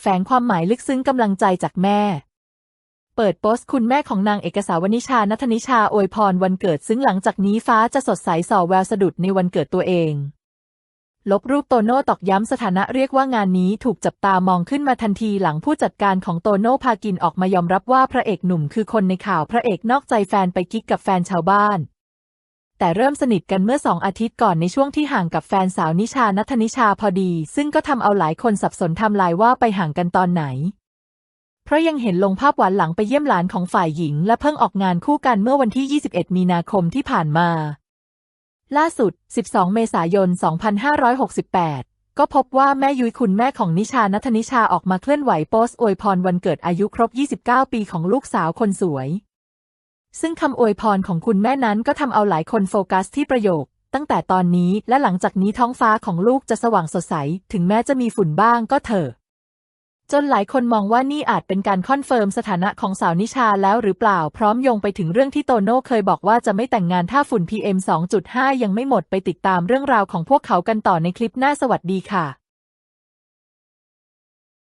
แฝงความหมายลึกซึ้งกำลังใจจากแม่ เปิดโพสต์คุณแม่ของนางเอกสาวนิชานัทนิชาอวยพรวันเกิดซึ่งหลังจากนี้ฟ้าจะสดใสส่อแววสะดุดในวันเกิดตัวเอง ลบรูปโตโน่ตอกย้ำสถานะเรียกว่างานนี้ถูกจับตามองขึ้นมาทันทีหลังผู้จัดการของโตโน่พากินออกมายอมรับว่าพระเอกหนุ่มคือคนในข่าวพระเอกนอกใจแฟนไปกิ๊กกับแฟนชาวบ้าน แต่เริ่มสนิทกันเมื่อสองอาทิตย์ก่อนในช่วงที่ห่างกับแฟนสาวนิชานัทนิชาพอดี ซึ่งก็ทำเอาหลายคนสับสนทำลายว่าไปห่างกันตอนไหน เพราะยังเห็นลงภาพหวานหลังไปเยี่ยมหลานของฝ่ายหญิง และเพิ่งออกงานคู่กันเมื่อวันที่ 21 มีนาคมที่ผ่านมา ล่าสุด 12 เมษายน 2568ก็พบว่าแม่ยุ้ยคุณแม่ของนิชานัทนิชาออกมาเคลื่อนไหวโพสต์อวยพรวันเกิดอายุครบ 29 ปีของลูกสาวคนสวย ซึ่งคำอวยพรของคุณแม่นั้นก็ทำเอาหลายคนโฟกัสที่ประโยค ตั้งแต่ตอนนี้และหลังจากนี้ท้องฟ้าของลูกจะสว่างสดใส ถึงแม้จะมีฝุ่นบ้างก็เถอะ จนหลายคนมองว่านี่อาจเป็นการคอนเฟิร์มสถานะของสาวนิชาแล้วหรือเปล่า พร้อมโยงไปถึงเรื่องที่โตโน่เคยบอกว่าจะไม่แต่งงานถ้าฝุ่น PM 2.5 ยังไม่หมดไปติดตามเรื่องราวของพวกเขากันต่อในคลิปหน้าสวัสดีค่ะ